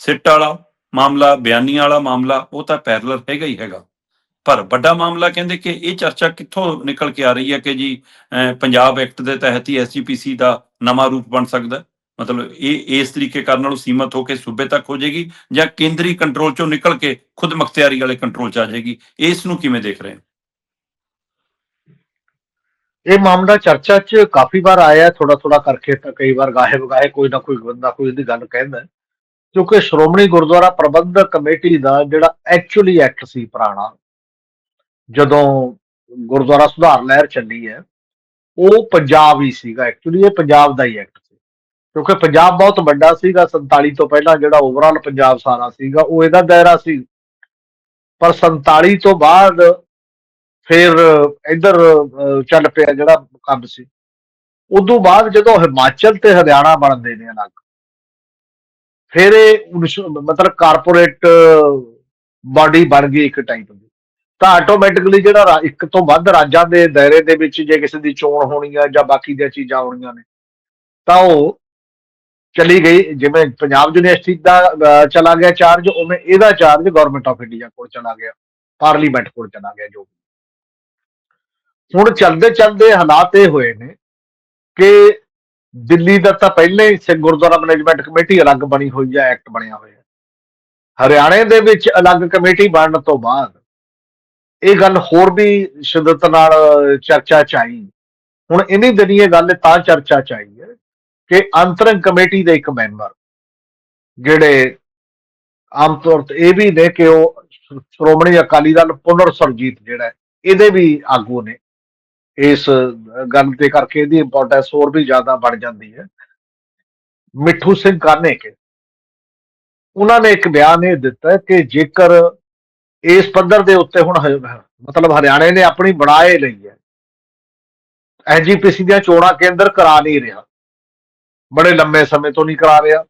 ਸਿੱਟ ਵਾਲਾ ਮਾਮਲਾ ਬਿਆਨੀਆਂ ਵਾਲਾ ਮਾਮਲਾ, ਉਹ ਤਾਂ ਪੈਰਲਲ ਹੈਗਾ ਹੀ ਹੈਗਾ। ਪਰ ਵੱਡਾ ਮਾਮਲਾ ਕਹਿੰਦੇ ਕਿ ਇਹ ਚਰਚਾ ਕਿੱਥੋਂ ਨਿਕਲ ਕੇ ਆ ਰਹੀ ਹੈ ਕਿ ਜੀ ਪੰਜਾਬ ਐਕਟ ਦੇ ਤਹਿਤ ਹੀ ਐਸਜੀਪੀਸੀ ਦਾ ਨਵਾਂ ਰੂਪ ਬਣ ਸਕਦਾ ਮਤਲਬ ਇਹ, ਇਸ ਤਰੀਕੇ ਕਰਨ ਨਾਲੋਂ ਸੀਮਤ ਹੋ ਕੇ ਸੂਬੇ ਤੱਕ ਹੋ ਜਾਏਗੀ ਜਾਂ ਕੇਂਦਰੀ ਕੰਟਰੋਲ ਚੋਂ ਨਿਕਲ ਕੇ ਖੁਦ ਮੁਖਤਿਆਰੀ ਵਾਲੇ ਕੰਟਰੋਲ ਚ ਆ ਜਾਏਗੀ? ਇਸ ਨੂੰ ਕਿਵੇਂ ਦੇਖ ਰਹੇ ਹੋ? ਇਹ ਮਾਮਲਾ ਚਰਚਾ 'ਚ ਕਾਫੀ ਵਾਰ ਆਇਆ ਥੋੜਾ ਥੋੜਾ ਕਰਕੇ ਕਈ ਵਾਰ ਗਾਹੇ ਵਗਾਹੇ ਕੋਈ ਨਾ ਕੋਈ ਬੰਦਾ ਕੋਈ ਇਹਦੀ ਗੱਲ ਕਹਿੰਦਾ। ਕਿਉਂਕਿ ਸ਼੍ਰੋਮਣੀ ਗੁਰਦੁਆਰਾ ਪ੍ਰਬੰਧਕ ਕਮੇਟੀ ਦਾ ਜਿਹੜਾ ਐਕਚੁਅਲੀ ਐਕਟ ਸੀ ਪੁਰਾਣਾ, ਜਦੋਂ ਗੁਰਦੁਆਰਾ ਸੁਧਾਰ ਲਹਿਰ ਚੱਲੀ ਹੈ, ਉਹ ਪੰਜਾਬ ਹੀ ਸੀਗਾ ਐਕਚੁਅਲੀ ਇਹ ਪੰਜਾਬ ਦਾ ਹੀ ਐਕਟ ਸੀ। ਕਿਉਂਕਿ ਪੰਜਾਬ ਬਹੁਤ ਵੱਡਾ ਸੀਗਾ 47 ਤੋਂ ਪਹਿਲਾਂ ਜਿਹੜਾ ਓਵਰਆਲ ਪੰਜਾਬ ਸਾਰਾ ਸੀਗਾ, ਉਹ ਇਹਦਾ ਦਾਇਰਾ ਸੀ। ਪਰ 47 ਤੋਂ ਬਾਅਦ ਫਿਰ ਇੱਧਰ ਚੱਲ ਪਿਆ ਜਿਹੜਾ ਕੰਮ ਸੀ। ਉਦੋਂ ਬਾਅਦ ਜਦੋਂ ਹਿਮਾਚਲ ਤੇ ਹਰਿਆਣਾ ਬਣਦੇ ਨੇ ਅਲੱਗ ਫਿਰ ਇਹ ਮਤਲਬ ਕਾਰਪੋਰੇਟ ਬਾਡੀ ਬਣ ਗਈ ਇੱਕ ਟਾਈਪ ਦੀ। ਤਾਂ ਆਟੋਮੈਟਿਕਲੀ ਜਿਹੜਾ ਇੱਕ ਤੋਂ ਵੱਧ ਰਾਜਾਂ ਦੇ ਦਾਇਰੇ ਦੇ ਵਿੱਚ ਜੇ ਕਿਸੇ ਦੀ ਚੋਣ ਹੋਣੀ ਆ ਜਾਂ ਬਾਕੀ ਦੀਆਂ ਚੀਜ਼ਾਂ ਹੋਣੀਆਂ ਨੇ, ਤਾਂ ਉਹ ਚਲੀ ਗਈ, ਜਿਵੇਂ ਪੰਜਾਬ ਯੂਨੀਵਰਸਿਟੀ ਦਾ ਚਲਾ ਗਿਆ ਚਾਰਜ ਉਵੇਂ ਇਹਦਾ ਚਾਰਜ ਗਵਰਨਮੈਂਟ ਆਫ ਇੰਡੀਆ ਕੋਲ ਚਲਾ ਗਿਆ ਪਾਰਲੀਮੈਂਟ ਕੋਲ ਚਲਾ ਗਿਆ ਜੋ ਹੁਣ ਚੱਲਦੇ ਚੱਲਦੇ ਹਾਲਾਤ ਇਹ ਹੋਏ ਨੇ ਕਿ ਦਿੱਲੀ ਦਾ ਤਾਂ ਪਹਿਲਾਂ ਹੀ ਸਿੱਖ ਗੁਰਦੁਆਰਾ ਮੈਨੇਜਮੈਂਟ ਕਮੇਟੀ ਅਲੱਗ ਬਣੀ ਹੋਈ ਹੈ ਐਕਟ ਬਣਿਆ ਹੋਇਆ ਹਰਿਆਣੇ ਦੇ ਵਿੱਚ ਅਲੱਗ ਕਮੇਟੀ ਬਣਨ ਤੋਂ ਬਾਅਦ ਇਹ ਗੱਲ ਹੋਰ ਵੀ ਸ਼ਿੱਦਤ ਨਾਲ ਚਰਚਾ ਚ ਆਈ। ਹੁਣ ਇਨੀ ਦਿਨੀ ਇਹ ਗੱਲ ਤਾਂ ਚਰਚਾ ਚ ਆਈ ਹੈ ਕਿ ਅੰਤਰੰਗ ਕਮੇਟੀ ਦੇ ਇੱਕ ਮੈਂਬਰ ਜਿਹੜੇ ਆਮ ਤੌਰ ਤੇ ਇਹ ਵੀ ਨੇ ਕਿ ਉਹ ਸ਼੍ਰੋਮਣੀ ਅਕਾਲੀ ਦਲ ਪੁਨਰ ਸਰਜੀਤ ਜਿਹੜਾ ਇਹਦੇ ਵੀ ਆਗੂ ਨੇ। ਇਸ ਗੱਲ ਦੇ ਕਰਕੇ ਇਹਦੀ ਇੰਪੋਰਟੈਂਸ ਹੋਰ ਵੀ ਜ਼ਿਆਦਾ ਵੱਧ ਜਾਂਦੀ ਹੈ। ਮਿੱਠੂ ਸਿੰਘ ਕਾਨੇਕੇ, ਉਹਨਾਂ ਨੇ ਇੱਕ ਬਿਆਨ ਇਹ ਦਿੱਤਾ ਕਿ ਜੇਕਰ ਇਸ ਪੱਧਰ ਦੇ ਉੱਤੇ ਹੁਣ ਮਤਲਬ ਹਰਿਆਣੇ ਨੇ ਆਪਣੀ ਬਣਾਏ ਲਈ ਹੈ ਐਜੀਪੀਸੀ ਦੀਆਂ ਚੋਣਾਂ ਕੇਂਦਰ ਕਰਾ ਨਹੀਂ ਰਿਹਾ, ਬੜੇ ਲੰਮੇ ਸਮੇਂ ਤੋਂ ਨਹੀਂ ਕਰਾ ਰਿਹਾ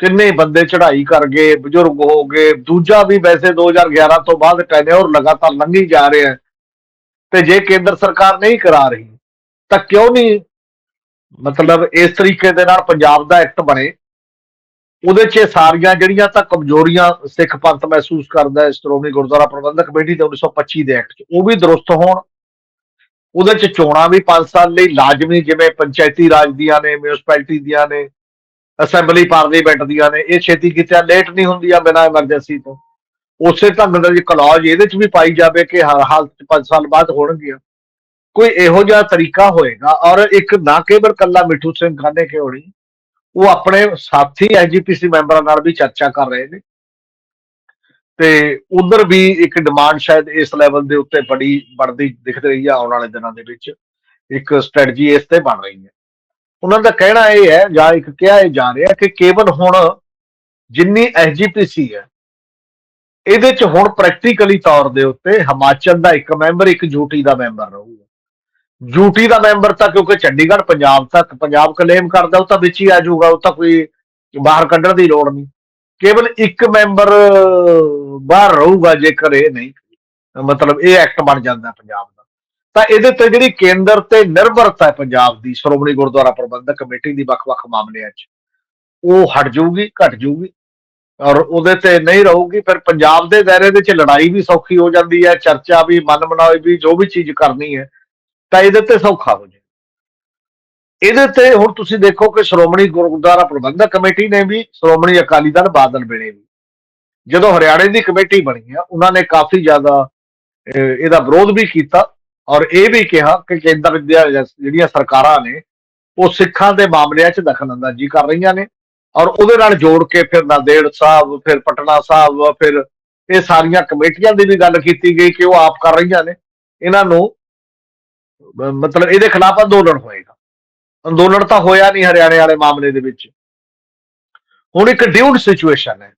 ਕਿੰਨੇ ਬੰਦੇ ਚੜ੍ਹਾਈ ਕਰ ਗਏ, ਬਜ਼ੁਰਗ ਹੋ ਗਏ, ਦੂਜਾ ਵੀ ਵੈਸੇ 2011 ਤੋਂ ਬਾਅਦ ਟੈਨਿਓਰ ਲਗਾਤਾਰ ਲੰਘੀ ਜਾ ਰਿਹਾ ਹੈ ਤੇ ਜੇ ਕੇਂਦਰ ਸਰਕਾਰ ਨਹੀਂ ਕਰਾ ਰਹੀ, ਤਾਂ ਕਿਉਂ ਨਹੀਂ? ਮਤਲਬ ਇਸ ਤਰੀਕੇ ਦੇ ਨਾਲ ਪੰਜਾਬ ਦਾ ਐਕਟ ਬਣੇ। ਉਹਦੇ 'ਚ ਇਹ ਸਾਰੀਆਂ ਜਿਹੜੀਆਂ ਤਾਂ ਕਮਜ਼ੋਰੀਆਂ ਸਿੱਖ ਪੰਥ ਮਹਿਸੂਸ ਕਰਦਾ ਹੈ ਸ਼੍ਰੋਮਣੀ ਗੁਰਦੁਆਰਾ ਪ੍ਰਬੰਧਕ ਕਮੇਟੀ ਦੇ 1925 ਦੇ ਐਕਟ 'ਚ, ਉਹ ਵੀ ਦਰੁਸਤ ਹੋਣ। ਉਹਦੇ 'ਚ ਚੋਣਾਂ ਵੀ 5 ਸਾਲ ਲਈ ਲਾਜ਼ਮੀ, ਜਿਵੇਂ ਪੰਚਾਇਤੀ ਰਾਜ ਦੀਆਂ ਨੇ ਮਿਊਨਿਸਪੈਲਿਟੀ ਦੀਆਂ ਨੇ ਅਸੈਂਬਲੀ ਪਾਰਲੀਮੈਂਟ ਦੀਆਂ ਨੇ, ਇਹ ਛੇਤੀ ਕਿਤੇ ਲੇਟ ਨਹੀਂ ਹੁੰਦੀਆਂ ਬਿਨਾਂ ਐਮਰਜੈਂਸੀ ਤੋਂ। ਉਸੇ ਢੰਗ ਦਾ ਜੇ ਕਲੌਜ ਇਹਦੇ 'ਚ ਵੀ ਪਾਈ ਜਾਵੇ ਕਿ ਹਰ ਹਾਲਤ 'ਚ 5 ਸਾਲ ਬਾਅਦ ਹੋਣਗੀਆਂ। ਕੋਈ ਇਹੋ ਜਿਹਾ ਤਰੀਕਾ ਹੋਏਗਾ ਔਰ ਇੱਕ ਨਾ ਕੇਵਲ ਕੱਲਾ ਮਿੱਠੂ ਸਿੰਘ ਖਾਨੇ ਕੇ ਹੋਣੀ ਉਹ ਆਪਣੇ ਸਾਥੀ ਐਜੀਪੀਸੀ ਮੈਂਬਰਾਂ ਨਾਲ ਵੀ ਚਰਚਾ ਕਰ ਰਹੇ ਨੇ। ਤੇ ਉਧਰ ਵੀ ਇੱਕ ਡਿਮਾਂਡ ਸ਼ਾਇਦ ਇਸ ਲੈਵਲ ਦੇ ਉੱਤੇ ਬੜੀ ਬਣਦੀ ਦਿਖ ਰਹੀ ਹੈ ਆਉਣ ਵਾਲੇ ਦਿਨਾਂ ਦੇ ਵਿੱਚ। ਇੱਕ ਸਟ੍ਰੈਟਜੀ ਇਸ ਤੇ ਬਣ ਰਹੀ ਹੈ। ਉਹਨਾਂ ਦਾ ਕਹਿਣਾ ਇਹ ਹੈ ਜਾਂ ਇੱਕ ਕਿਹਾ ਇਹ ਜਾ ਰਿਹਾ ਕਿ ਕੇਵਲ ਹੁਣ ਜਿੰਨੀ ਐਸਜੀਪੀਸੀ ਹੈ ਇਹਦੇ ਚ ਹੁਣ ਪ੍ਰੈਕਟੀਕਲੀ ਤੌਰ ਦੇ ਉੱਤੇ ਹਿਮਾਚਲ ਦਾ ਇੱਕ ਮੈਂਬਰ, ਇੱਕ ਯੂਟੀ ਦਾ ਮੈਂਬਰ ਰਹੂਗਾ। ਯੂਟੀ ਦਾ ਮੈਂਬਰ ਤਾਂ ਕਿਉਂਕਿ ਚੰਡੀਗੜ੍ਹ ਪੰਜਾਬ ਤੱਕ, ਪੰਜਾਬ ਕਲੇਮ ਕਰਦਾ, ਉਹ ਤਾਂ ਵਿੱਚ ਹੀ ਆ ਜਾਊਗਾ, ਉਹ ਤਾਂ ਕੋਈ ਬਾਹਰ ਕੱਢਣ ਦੀ ਲੋੜ ਨਹੀਂ। ਕੇਵਲ ਇੱਕ ਮੈਂਬਰ ਬਾਹਰ ਰਹੂਗਾ ਜੇਕਰ ਇਹ ਨਹੀਂ, ਮਤਲਬ ਇਹ ਐਕਟ ਬਣ ਜਾਂਦਾ ਪੰਜਾਬ ਦਾ। ਤਾਂ ਇਹਦੇ ਤੇ ਜਿਹੜੀ ਕੇਂਦਰ ਤੇ ਨਿਰਭਰਤਾ ਹੈ ਪੰਜਾਬ ਦੀ, ਸ਼੍ਰੋਮਣੀ ਗੁਰਦੁਆਰਾ ਪ੍ਰਬੰਧਕ ਕਮੇਟੀ ਦੀ ਵੱਖ-ਵੱਖ ਮਾਮਲਿਆਂ 'ਚ, ਉਹ ਹਟ ਜਾਊਗੀ, ਘਟ ਜਾਊਗੀ। ਔਰ ਉਹਦੇ ਤੇ ਨਹੀਂ ਰਹੂਗੀ, ਫਿਰ ਪੰਜਾਬ ਦੇ ਦਾਇਰੇ ਦੇ ਵਿੱਚ ਲੜਾਈ ਵੀ ਸੌਖੀ ਹੋ ਜਾਂਦੀ ਹੈ, ਚਰਚਾ ਵੀ, ਮਨ ਮਨਾਵੇ ਵੀ, ਜੋ ਵੀ ਚੀਜ਼ ਕਰਨੀ ਹੈ, ਤਾਂ ਇਹਦੇ ਤੇ ਸੌਖਾ ਹੋ ਜਾਏ। ਇਹਦੇ ਤੇ ਹੁਣ ਤੁਸੀਂ ਦੇਖੋ ਕਿ ਸ਼੍ਰੋਮਣੀ ਗੁਰਦੁਆਰਾ ਪ੍ਰਬੰਧਕ ਕਮੇਟੀ ਨੇ ਵੀ, ਸ਼੍ਰੋਮਣੀ ਅਕਾਲੀ ਦਲ ਬਾਦਲ ਵੇਲੇ ਵੀ, ਜਦੋਂ ਹਰਿਆਣੇ ਦੀ ਕਮੇਟੀ ਬਣੀ ਆ ਉਹਨਾਂ ਨੇ ਕਾਫੀ ਜ਼ਿਆਦਾ ਇਹਦਾ ਵਿਰੋਧ ਵੀ ਕੀਤਾ ਔਰ ਇਹ ਵੀ ਕਿਹਾ ਕਿ ਕੇਂਦਰ ਜਿਹੜੀਆਂ ਸਰਕਾਰਾਂ ਨੇ, ਉਹ ਸਿੱਖਾਂ ਦੇ ਮਾਮਲਿਆਂ 'ਚ ਦਖਲ ਅੰਦਾਜ਼ੀ ਕਰ ਰਹੀਆਂ ਨੇ। ਔਰ ਉਹਦੇ ਨਾਲ ਜੋੜ ਕੇ ਫਿਰ ਨਾਂਦੇੜ ਸਾਹਿਬ, ਫਿਰ ਪਟਨਾ ਸਾਹਿਬ, ਫਿਰ ਇਹ ਸਾਰੀਆਂ ਕਮੇਟੀਆਂ ਦੀ ਵੀ ਗੱਲ ਕੀਤੀ ਗਈ ਕਿ ਉਹ ਆਪ ਕਰ ਰਹੀਆਂ ਨੇ। ਇਹਨਾਂ ਨੂੰ ਮਤਲਬ ਇਹਦੇ ਖਿਲਾਫ ਅੰਦੋਲਨ ਹੋਏਗਾ। ਅੰਦੋਲਨ ਤਾਂ ਹੋਇਆ ਨਹੀਂ ਹਰਿਆਣੇ ਵਾਲੇ ਮਾਮਲੇ ਦੇ ਵਿੱਚ। ਹੁਣ ਇੱਕ ਡਿਊਡ ਸਿਚੁਏਸ਼ਨ ਹੈ।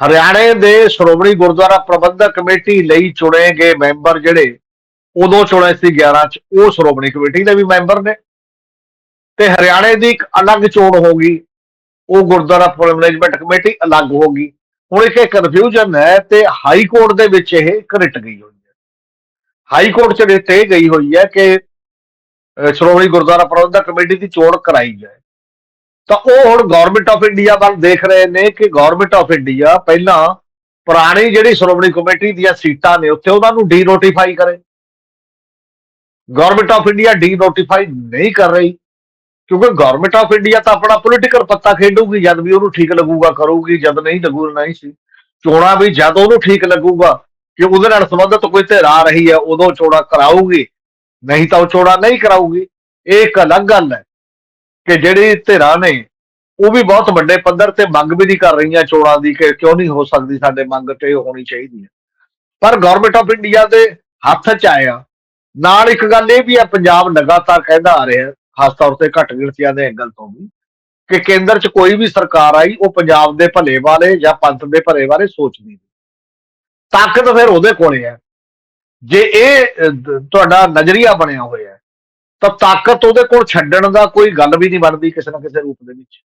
ਹਰਿਆਣੇ ਦੇ ਸ਼੍ਰੋਮਣੀ ਗੁਰਦੁਆਰਾ ਪ੍ਰਬੰਧਕ ਕਮੇਟੀ ਲਈ ਚੁਣੇ ਗਏ ਮੈਂਬਰ ਜਿਹੜੇ, ਉਦੋਂ ਚੁਣੇ ਸੀ 11 ਚ, ਉਹ ਸ਼੍ਰੋਮਣੀ ਕਮੇਟੀ ਦੇ ਵੀ ਮੈਂਬਰ ਨੇ। ਤੇ ਹਰਿਆਣੇ ਦੀ ਇੱਕ ਅਲੱਗ ਚੋਣ ਹੋਗੀ ਉਹ ਗੁਰਦੁਆਰਾ ਮੈਨੇਜਮੈਂਟ ਕਮੇਟੀ ਅਲੱਗ ਹੋ ਗਈ। ਹੁਣ ਇੱਕ ਕਨਫਿਊਜ਼ਨ ਹੈ ਤੇ ਹਾਈ ਕੋਰਟ ਦੇ ਵਿੱਚ ਇਹ ਘਰਿਟ ਗਈ ਹੋਈ ਹੈ। ਹਾਈ ਕੋਰਟ ਚ ਰਿਟ ਇਹ ਗਈ ਹੋਈ ਹੈ ਕਿ ਸ਼੍ਰੋਮਣੀ ਗੁਰਦੁਆਰਾ ਪ੍ਰਬੰਧਕ ਕਮੇਟੀ ਦੀ ਚੋਣ ਕਰਾਈ ਜਾਏ। ਤਾਂ ਉਹ ਹੁਣ ਗਵਰਨਮੈਂਟ ਆਫ ਇੰਡੀਆ ਵੱਲ ਦੇਖ ਰਹੇ ਨੇ ਕਿ ਗਵਰਨਮੈਂਟ ਆਫ ਇੰਡੀਆ ਪਹਿਲਾਂ ਪੁਰਾਣੀ ਜਿਹੜੀ ਸ਼੍ਰੋਮਣੀ ਕਮੇਟੀ ਦੀਆਂ ਸੀਟਾਂ ਨੇ ਉੱਥੇ ਉਹਨਾਂ ਨੂੰ ਡੀਨੋਟੀਫਾਈ ਕਰੇ। ਗਵਰਨਮੈਂਟ ਆਫ ਇੰਡੀਆ ਡੀਨੋਟੀਫਾਈ ਨਹੀਂ ਕਰ ਰਹੀ। ਕਿਉਂਕਿ ਗਵਰਨਮੈਂਟ ਆਫ ਇੰਡੀਆ ਤਾਂ ਆਪਣਾ ਪੋਲੀਟੀਕਲ ਪੱਤਾ ਖੇਡੂਗੀ, ਜਦ ਵੀ ਉਹਨੂੰ ਠੀਕ ਲੱਗੂਗਾ, ਕਰੂਗੀ, ਜਦ ਨਹੀਂ ਲੱਗੂ ਨਹੀਂ ਸੀ। ਚੋਣਾਂ ਵੀ ਜਦ ਉਹਨੂੰ ਠੀਕ ਲੱਗੂਗਾ, ਕਿ ਉਹਦੇ ਨਾਲ ਸੰਬੰਧਿਤ ਕੋਈ ਧਿਰ ਆ ਰਹੀ ਹੈ, ਉਦੋਂ ਚੋਣਾਂ ਕਰਾਊਗੀ। ਨਹੀਂ ਤਾਂ ਉਹ ਚੋਣਾਂ ਨਹੀਂ ਕਰਾਊਗੀ। ਇਹ ਇੱਕ ਅਲੱਗ ਗੱਲ ਹੈ ਕਿ ਜਿਹੜੀ ਧਿਰਾਂ ਨੇ, ਉਹ ਵੀ ਬਹੁਤ ਵੱਡੇ ਪੱਧਰ ਤੇ ਮੰਗ ਵੀ ਨਹੀਂ ਕਰ ਰਹੀਆਂ ਚੋਣਾਂ ਦੀ ਕਿ ਕਿਉਂ ਨਹੀਂ ਹੋ ਸਕਦੀ ਸਾਡੇ ਮੰਗ ਤੇ ਹੋਣੀ ਚਾਹੀਦੀ ਹੈ। ਪਰ ਗਵਰਨਮੈਂਟ ਆਫ ਇੰਡੀਆ ਦੇ ਹੱਥ 'ਚ ਆਇਆ। ਨਾਲ ਇੱਕ ਗੱਲ ਇਹ ਵੀ ਹੈ, ਪੰਜਾਬ ਲਗਾਤਾਰ ਕਹਿੰਦਾ ਆ ਰਿਹਾ ਖਾਸ ਤੌਰ ਤੇ ਘੱਟ ਗਿਣਤੀਆਂ ਦੇ ਐਂਗਲ ਤੋਂ ਵੀ, ਕਿ ਕੇਂਦਰ 'ਚ ਕੋਈ ਵੀ ਸਰਕਾਰ ਆਈ, ਉਹ ਪੰਜਾਬ ਦੇ ਭਲੇ ਵਾਲੇ ਜਾਂ ਪੰਥ ਦੇ ਭਲੇ ਬਾਰੇ ਸੋਚਦੀ ਨਹੀਂ। ਤਾਕਤ ਫਿਰ ਉਹਦੇ ਕੋਲੇ ਹੈ। ਜੇ ਇਹ ਤੁਹਾਡਾ ਨਜ਼ਰੀਆ ਬਣਿਆ ਹੋਇਆ ਹੈ, ਤਾਂ ਤਾਕਤ ਉਹਦੇ ਕੋਲ ਛੱਡਣ ਦਾ ਕੋਈ ਗੱਲ ਵੀ ਨਹੀਂ ਬਣਦੀ ਕਿਸੇ ਨਾ ਕਿਸੇ ਰੂਪ ਦੇ ਵਿੱਚ।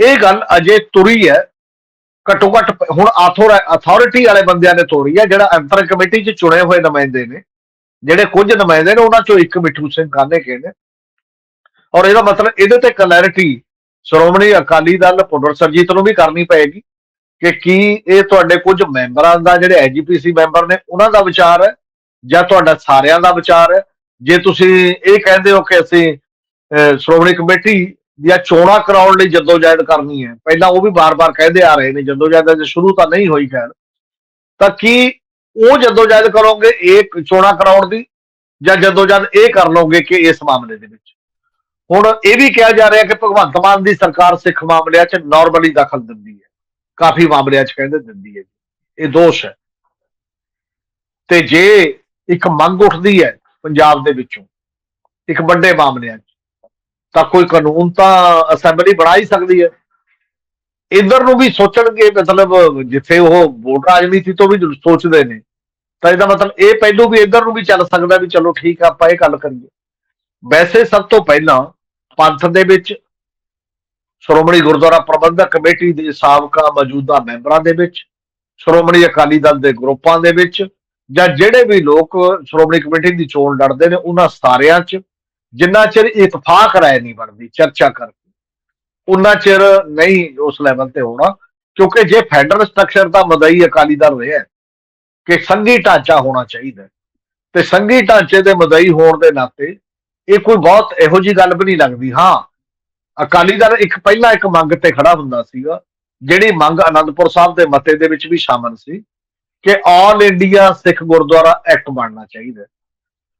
ਇਹ ਗੱਲ ਅਜੇ ਤੁਰੀ ਹੈ, ਘੱਟੋ ਘੱਟ ਪ- ਹੁਣ ਅਥਾਰਟੀ ਵਾਲੇ ਬੰਦਿਆਂ ਨੇ ਤੋੜੀ ਹੈ, ਜਿਹੜਾ ਅੰਤਰ ਕਮੇਟੀ 'ਚ ਚੁਣੇ ਹੋਏ ਨੁਮਾਇੰਦੇ ਨੇ, ਜਿਹੜੇ ਕੁਝ ਨੁਮਾਇੰਦੇ ਨੇ, ਉਹਨਾਂ 'ਚੋਂ ਇੱਕ ਮਿੱਠੂ ਸਿੰਘ ਕਾਨੇ ਕੇ ਨੇ ਔਰ ਇਹਦਾ ਮਤਲਬ ਇਹਦੇ ਤੇ ਕਲੈਰਿਟੀ ਸ਼੍ਰੋਮਣੀ ਅਕਾਲੀ ਦਲ ਪੁਨਰ ਸਰਜੀਤ ਨੂੰ ਵੀ ਕਰਨੀ ਪਏਗੀ ਕਿ ਕੀ ਇਹ ਤੁਹਾਡੇ ਕੁਝ ਮੈਂਬਰਾਂ ਦਾ ਜਿਹੜੇ ਐਜੀਪੀਸੀ ਮੈਂਬਰ ਨੇ, ਉਹਨਾਂ ਦਾ ਵਿਚਾਰ ਹੈ ਜਾਂ ਤੁਹਾਡਾ ਸਾਰਿਆਂ ਦਾ ਵਿਚਾਰ ਹੈ? ਜੇ ਤੁਸੀਂ ਇਹ ਕਹਿੰਦੇ ਹੋ ਕਿ ਅਸੀਂ ਸ਼੍ਰੋਮਣੀ ਕਮੇਟੀ ਦੀਆਂ ਚੋਣਾਂ ਕਰਾਉਣ ਲਈ ਜਦੋਜਹਿਦ ਕਰਨੀ ਹੈ, ਪਹਿਲਾਂ ਉਹ ਵੀ ਬਾਰ-ਬਾਰ ਕਹਿੰਦੇ ਆ ਰਹੇ ਨੇ, ਜਦੋਜਹਿਦ ਅਜੇ ਸ਼ੁਰੂ ਤਾਂ ਨਹੀਂ ਹੋਈ ਖੈਰ, ਤਾਂ ਕੀ ਉਹ ਜਦੋਜਹਿਦ ਕਰੋਗੇ, ਇਹ ਚੋਣਾਂ ਕਰਾਉਣ ਦੀ ਜਾਂ ਜਦੋਜਹਿਦ ਇਹ ਕਰ ਲਓਗੇ ਕਿ ਇਸ ਮਾਮਲੇ ਦੇ ਵਿੱਚ? ਹੁਣ ਇਹ ਵੀ ਕਿਹਾ ਜਾ ਰਿਹਾ ਕਿ ਭਗਵੰਤ ਮਾਨ ਦੀ ਸਰਕਾਰ ਸਿੱਖ ਮਾਮਲਿਆਂ 'ਚ ਨਾਰਮਲੀ ਦਖਲ ਦਿੰਦੀ ਹੈ। ਕਾਫੀ ਮਾਮਲਿਆਂ 'ਚ ਕਹਿੰਦੇ ਦਿੰਦੀ ਹੈ ਇਹ ਦੋਸ਼ ਹੈ। ਤੇ ਜੇ ਇੱਕ ਮੰਗ ਉੱਠਦੀ ਹੈ ਪੰਜਾਬ ਦੇ ਵਿੱਚੋਂ, ਇੱਕ ਵੱਡੇ ਮਾਮਲਿਆਂ 'ਚ, ਤਾਂ ਕੋਈ ਕਾਨੂੰਨ ਤਾਂ ਅਸੈਂਬਲੀ ਬਣਾ ਹੀ ਸਕਦੀ ਹੈ। ਇਧਰ ਨੂੰ ਵੀ ਸੋਚਣਗੇ, ਮਤਲਬ ਜਿੱਥੇ ਉਹ ਵੋਟ ਰਾਜਨੀਤੀ ਤੋਂ ਵੀ ਸੋਚਦੇ ਨੇ, ਤਾਂ ਇਹਦਾ ਮਤਲਬ ਇਹ ਪਹਿਲੂ ਵੀ ਇਧਰ ਨੂੰ ਵੀ ਚੱਲ ਸਕਦਾ ਵੀ ਚਲੋ ਠੀਕ ਆ, ਆਪਾਂ ਇਹ ਗੱਲ ਕਰੀਏ। ਵੈਸੇ ਸਭ ਤੋਂ ਪਹਿਲਾਂ ਪੰਥ ਦੇ ਵਿੱਚ, ਸ਼੍ਰੋਮਣੀ ਗੁਰਦੁਆਰਾ ਪ੍ਰਬੰਧਕ ਕਮੇਟੀ ਦੇ ਸਾਬਕਾ ਮੌਜੂਦਾ ਮੈਂਬਰਾਂ ਦੇ ਵਿੱਚ, ਸ਼੍ਰੋਮਣੀ ਅਕਾਲੀ ਦਲ ਦੇ ਗਰੁੱਪਾਂ ਦੇ ਵਿੱਚ ਜਾਂ ਜਿਹੜੇ ਵੀ ਲੋਕ ਸ਼੍ਰੋਮਣੀ ਕਮੇਟੀ ਦੀ ਚੋਣ ਲੜਦੇ ਨੇ, ਉਹਨਾਂ ਸਾਰਿਆਂ 'ਚ ਜਿੰਨਾ ਚਿਰ ਇਤਫਾਕ ਰਾਏ ਨਹੀਂ ਬਣਦੀ, ਚਰਚਾ ਕਰਕੇ, ਉਹਨਾਂ ਚਿਰ ਨਹੀਂ ਉਸ ਲੈਵਲ ਤੇ ਹੋਣਾ, ਕਿਉਂਕਿ ਜੇ ਫੈਡਰਲ ਸਟਰਕਚਰ ਦਾ ਮਦਈ ਅਕਾਲੀ ਦਲ ਰਿਹਾ ਹੈ ਕਿ ਸੰਘੀ ਢਾਂਚਾ ਹੋਣਾ ਚਾਹੀਦਾ ਤੇ ਸੰਘੀ ਢਾਂਚੇ ਦੇ ਮਦਈ ਹੋਣ ਦੇ ਨਾਤੇ ਇਹ ਕੋਈ ਬਹੁਤ ਇਹੋ ਜੀ ਗੱਲ ਵੀ ਨਹੀਂ ਲੱਗਦੀ। ਹਾਂ, ਅਕਾਲੀ ਦਲ ਇੱਕ ਪਹਿਲਾਂ ਇੱਕ ਮੰਗ ਤੇ ਖੜਾ ਹੁੰਦਾ ਸੀਗਾ, ਜਿਹੜੀ ਮੰਗ ਅਨੰਦਪੁਰ ਸਾਹਿਬ ਦੇ ਮਤੇ ਦੇ ਵਿੱਚ ਵੀ ਸ਼ਾਮਲ ਸੀ ਕਿ all India Sikh Gurdwara act ਬਣਨਾ ਚਾਹੀਦਾ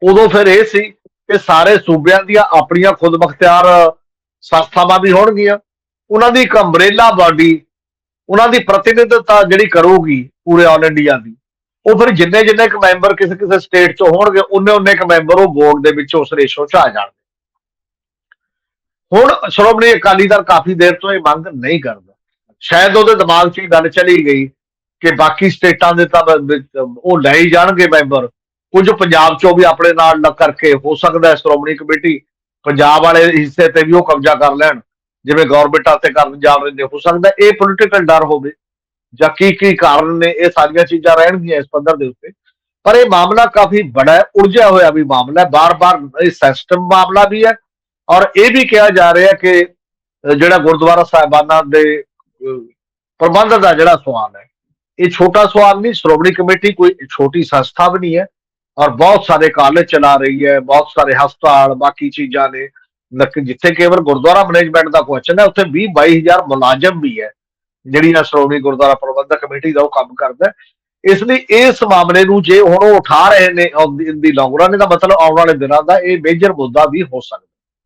ਉਦੋਂ ਫਿਰ ਇਹ ਸੀ ਕਿ ਸਾਰੇ ਸੂਬਿਆਂ ਦੀਆਂ ਆਪਣੀਆਂ ਖੁਦ ਮੁਖਤਿਆਰ ਸੰਸਥਾਵਾਂ ਵੀ ਹੋਣਗੀਆਂ, ਉਹਨਾਂ ਦੀ ਇੱਕ ਅੰਬ੍ਰੇਲਾ ਬਾਡੀ ਉਹਨਾਂ ਦੀ ਪ੍ਰਤੀਨਿਧਤਾ ਜਿਹੜੀ ਕਰੂਗੀ ਪੂਰੇ ਆਲ ਇੰਡੀਆ ਦੀ। ਉਹ ਫਿਰ ਜਿੰਨੇ ਜਿੰਨੇ ਇੱਕ ਮੈਂਬਰ ਕਿਸੇ ਕਿਸੇ ਸਟੇਟ ਚੋਂ ਹੋਣਗੇ, ਉਹਨੇ ਉਹਨੇ ਇੱਕ ਮੈਂਬਰ ਉਹ ਵੋਟ ਦੇ ਵਿੱਚ ਉਸ ਰੇਸ਼ੋ 'ਚ ਆ ਜਾਣਗੇ। ਹੁਣ ਸ਼੍ਰੋਮਣੀ ਅਕਾਲੀ ਦਲ ਕਾਫੀ ਦੇਰ ਤੋਂ ਇਹ ਮੰਗ ਨਹੀਂ ਕਰਦਾ। ਸ਼ਾਇਦ ਉਹਦੇ ਦਿਮਾਗ 'ਚ ਇਹ ਗੱਲ ਚਲੀ ਗਈ ਕਿ ਬਾਕੀ ਸਟੇਟਾਂ ਦੇ ਤਾਂ ਉਹ ਲੈ ਹੀ ਜਾਣਗੇ ਮੈਂਬਰ। ਕੁਝ ਪੰਜਾਬ 'ਚੋਂ ਵੀ ਆਪਣੇ ਨਾਲ ਲੱਗ ਕਰਕੇ ਹੋ ਸਕਦਾ ਹੈ ਸ਼੍ਰੋਮਣੀ ਕਮੇਟੀ। ਪੰਜਾਬ ਵਾਲੇ ਹਿੱਸੇ ਤੇ ਵੀ ਉਹ ਕਬਜ਼ਾ ਕਰ ਲੈਣ। ਜਿਵੇਂ ਗਵਰਨਮੈਂਟਾਂ ਤੇ ਕਰਨ ਜਾ ਰਹੇ ਨੇ, ਹੋ ਸਕਦਾ ਇਹ ਪੋਲੀਟੀਕਲ ਡਰ ਹੋਵੇ। ਜਾਂ ਕੀ ਕੀ ਕਾਰਨ ਨੇ, ਇਹ ਸਾਰੀਆਂ ਚੀਜ਼ਾਂ ਰਹਿਣਗੀਆਂ ਇਸ ਪੱਧਰ ਦੇ ਉੱਤੇ। ਪਰ ਇਹ ਮਾਮਲਾ ਕਾਫੀ ਬੜਾ ਹੈ, ਉਲਝਿਆ ਹੋਇਆ ਵੀ ਮਾਮਲਾ ਹੈ। ਬਾਰ-ਬਾਰ ਇਹ ਸਿਸਟਮ ਮਾਮਲਾ ਵੀ ਹੈ ਔਰ ਇਹ ਵੀ ਕਿਹਾ ਜਾ ਰਿਹਾ ਕਿ ਜਿਹੜਾ ਗੁਰਦੁਆਰਾ ਸਾਹਿਬਾਨਾਂ ਦੇ ਪ੍ਰਬੰਧ ਦਾ ਜਿਹੜਾ ਸਵਾਲ ਹੈ, ਇਹ ਛੋਟਾ ਸਵਾਲ ਨਹੀਂ, ਸ਼੍ਰੋਮਣੀ ਕਮੇਟੀ ਕੋਈ ਛੋਟੀ ਸੰਸਥਾ ਵੀ ਨਹੀਂ ਹੈ ਔਰ ਬਹੁਤ ਸਾਰੇ ਕਾਲਜ ਚਲਾ ਰਹੀ ਹੈ, ਬਹੁਤ ਸਾਰੇ ਹਸਪਤਾਲ, ਬਾਕੀ ਚੀਜ਼ਾਂ ਨੇ। ਜਿੱਥੇ ਕੇਵਲ ਗੁਰਦੁਆਰਾ ਮੈਨੇਜਮੈਂਟ ਦਾ ਕੁਐਸਚਨ ਹੈ, ਉੱਥੇ 20 22000 ਮੁਲਾਜ਼ਮ ਵੀ ਹੈ। ਜਿਹੜੀਆਂ ਸ਼੍ਰੋਮਣੀ ਗੁਰਦੁਆਰਾ ਪ੍ਰਬੰਧਕ ਕਮੇਟੀ ਦਾ ਉਹ ਕੰਮ ਕਰਦਾ ਇਸ ਲਈ ਇਸ ਮਾਮਲੇ ਨੂੰ ਜੇ ਹੁਣ ਉਹ ਉਠਾ ਰਹੇ ਨੇ ਦੀ ਲੌਂਗ ਰਨ ਦਾ ਮਤਲਬ ਆਉਣ ਵਾਲੇ ਦਿਨਾਂ ਦਾ ਇਹ ਮੇਜਰ ਮੁੱਦਾ ਵੀ ਹੋ ਸਕਦਾ